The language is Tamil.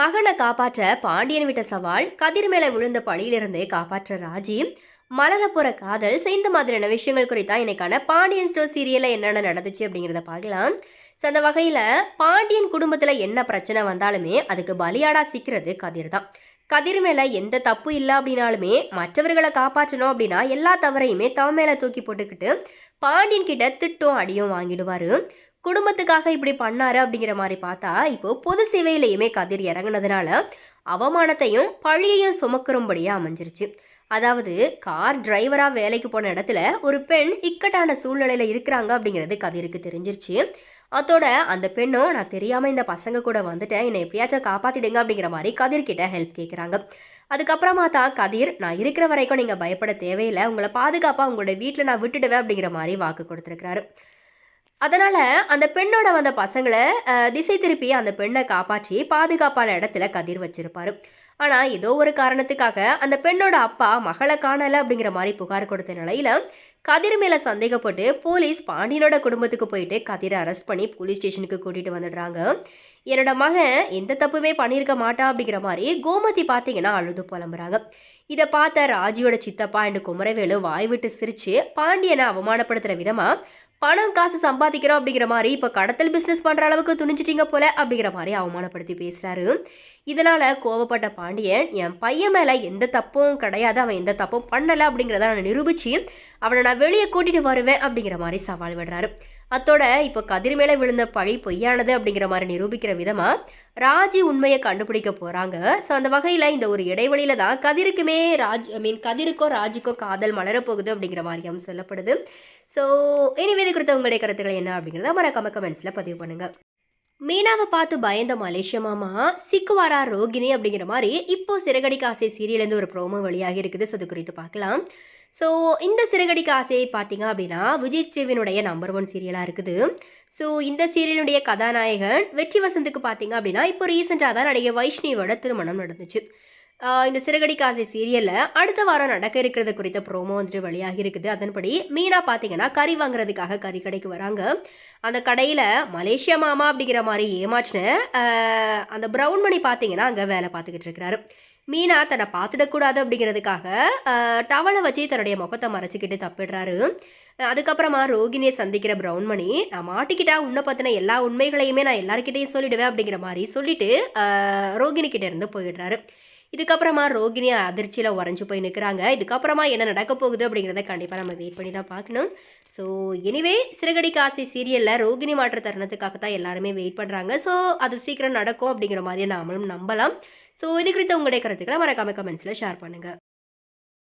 மகனை காப்பாற்ற பாண்டியன் விட்ட சவால் கதிர் மேல விழுந்த பழியிலிருந்து காப்பாற்ற ராஜி. மலர காதல் ஸோ இந்த மாதிரியான விஷயங்கள் குறித்தா இன்றைக்கான பாண்டியன் ஸ்டோர் சீரியலில் என்னென்ன நடந்துச்சு அப்படிங்கிறத பார்க்கலாம். ஸோ அந்த வகையில் பாண்டியன் குடும்பத்தில் என்ன பிரச்சனை வந்தாலுமே அதுக்கு பலியாடா சிக்கிறது கதிர் தான். கதிர் மேலே எந்த தப்பு இல்லை அப்படின்னாலுமே மற்றவர்களை காப்பாற்றணும் அப்படின்னா எல்லா தவறையுமே தவ மேலே தூக்கி போட்டுக்கிட்டு பாண்டியன் கிட்ட திட்டம் அடியும் வாங்கிடுவார். குடும்பத்துக்காக இப்படி பண்ணாரு அப்படிங்கிற மாதிரி பார்த்தா இப்போ பொது சேவையிலையுமே கதிர் இறங்குனதுனால அவமானத்தையும் பழியையும் சுமக்குறும்படியா அமைஞ்சிருச்சு. அதாவது கார் டிரைவராக வேலைக்கு போன இடத்துல ஒரு பெண் இக்கட்டான சூழ்நிலையில் இருக்கிறாங்க அப்படிங்கிறது கதிருக்கு தெரிஞ்சிருச்சு. அதோட அந்த பெண்ணும் நான் தெரியாமல் இந்த பசங்க கூட வந்துட்டேன். என்னை எப்படியாச்சும் காப்பாற்றிடுங்க அப்படிங்கிற மாதிரி கதிர்கிட்ட ஹெல்ப் கேட்குறாங்க அதுக்கப்புறமா தான் கதிர் நான் இருக்கிற வரைக்கும் நீங்கள் பயப்பட தேவையில்லை. உங்களை பாதுகாப்பாக உங்களோட வீட்டில் நான் விட்டுடுவேன் அப்படிங்கிற மாதிரி வாக்கு கொடுத்துருக்கிறாரு. அதனால் அந்த பெண்ணோட வந்த பசங்களை திசை திருப்பி அந்த பெண்ணை காப்பாற்றி பாதுகாப்பான இடத்துல கதிர் வச்சிருப்பாரு. ஆனால் ஏதோ ஒரு காரணத்துக்காக அந்த பெண்ணோட அப்பா மகளை காணலை அப்படிங்கிற மாதிரி புகார் கொடுத்த நிலையில கதிர் மேலே சந்தேகப்பட்டு போலீஸ் பாண்டியனோட குடும்பத்துக்கு போயிட்டு கதிரை அரெஸ்ட் பண்ணி போலீஸ் ஸ்டேஷனுக்கு கூட்டிட்டு வந்துடுறாங்க. என்னோட மகன் எந்த தப்புமே பண்ணியிருக்க மாட்டான் அப்படிங்கிற மாதிரி கோமதி பார்த்தீங்கன்னா அழுது புலம்புறாங்க. இதை பார்த்த ராஜியோட சித்தப்பா அண்டு குமரவேலு வாய் விட்டு சிரிச்சு பாண்டியனை அவமானப்படுத்துற விதமா பணம் காசு சம்பாதிக்கிறோம் அப்படிங்கிற மாதிரி இப்போ கடத்தல் பிஸ்னஸ் பண்ணுற அளவுக்கு துணிச்சிட்டீங்க போல அப்படிங்கிற மாதிரி அவமானப்படுத்தி பேசுகிறாரு இதனால் கோவப்பட்ட பாண்டியன் என் பையன் மேலே எந்த தப்பும் கிடையாது. அவன் எந்த தப்பும் பண்ணலை அப்படிங்கிறத நான் நிரூபித்து அவனை நான் வெளியே கூட்டிகிட்டு வருவேன் அப்படிங்கிற மாதிரி சவால் விடுறாரு. அத்தோட இப்போ கதிர் மேலே விழுந்த பழி பொய்யானது அப்படிங்கிற மாதிரி நிரூபிக்கிற விதமாக ராஜி உண்மையை கண்டுபிடிக்க போகிறாங்க ஸோ அந்த வகையில் இந்த ஒரு இடைவெளியில தான் கதிருக்குமே ராஜ் ஐ மீன் கதிருக்கோ ராஜிக்கோ காதல் மலரப்போகுது அப்படிங்கிற மாதிரியும் சொல்லப்படுது. ஸோ எனிவே இது குறித்த உங்களுடைய கருத்துக்கள் என்ன அப்படிங்கிறத மறக்காம கமெண்ட்ஸில் பதிவு பண்ணுங்கள் மீனாவை பார்த்து பயந்த மலேசிய மாமா சிக்குவாரா ரோகிணி அப்படிங்கிற மாதிரி இப்போ சிறகடிக்க ஆசை சீரியலேருந்து ஒரு ப்ரோமோ வெளியாகி இருக்குது. ஸோ அது குறித்து பார்க்கலாம். ஸோ இந்த சிறகடிக்க ஆசையை பார்த்தீங்க அப்படின்னா விஜய் ஸ்ரீவினுடைய நம்பர் ஒன் சீரியலாக இருக்குது. ஸோ இந்த சீரியலுடைய கதாநாயகன் வெற்றி வசந்துக்கு பார்த்தீங்க அப்படின்னா இப்போ ரீசெண்டாக தான் நடிகை வைஷ்ணவியோட திருமணம் நடந்துச்சு. இந்த சிறகடி காசை சீரியலில் அடுத்த வாரம் நடக்க இருக்கிறது குறித்த ப்ரோமோ வந்துட்டு வெளியாகி இருக்குது. அதன்படி மீனா பார்த்தீங்கன்னா கறி வாங்குறதுக்காக கறி கடைக்கு வராங்க. அந்த கடையில் மலேசியா மாமா அப்படிங்கிற மாதிரி ஏமாச்சுன்னு அந்த ப்ரௌன் மணி பார்த்தீங்கன்னா அங்கே வேலை பார்த்துக்கிட்டு இருக்கிறாரு. மீனா தன்னை பார்த்துடக்கூடாது அப்படிங்கிறதுக்காக டவலை வச்சு தன்னுடைய முகத்தை மறைச்சிக்கிட்டு தப்பிடுறாரு. அதுக்கப்புறமா ரோகிணியை சந்திக்கிற ப்ரௌன் மணி நான் மாட்டிக்கிட்டா உன்னை பற்றின எல்லா உண்மைகளையுமே நான் எல்லாருக்கிட்டையும் சொல்லிடுவேன் அப்படிங்கிற மாதிரி சொல்லிட்டு ரோகிணி கிட்ட இருந்து போயிடுறாரு. இதுக்கப்புறமா ரோகிணி அதிர்ச்சியில் உறைஞ்சு போய் நிற்கிறாங்க இதுக்கப்புறமா என்ன நடக்க போகுது அப்படிங்கிறத கண்டிப்பாக நம்ம வெயிட் பண்ணி தான் பார்க்கணும். ஸோ எனிவே சிறகடி காசி சீரியலில் ரோகிணி மாற்ற தருணத்துக்காக தான் எல்லாருமே வெயிட் பண்ணுறாங்க ஸோ அது சீக்கிரம் நடக்கும் அப்படிங்கிற மாதிரியே நாமளும் நம்பலாம். ஸோ இது குறித்த உங்களுடைய கருத்துக்களை மறக்காம கமெண்ட்ஸில் ஷேர் பண்ணுங்கள்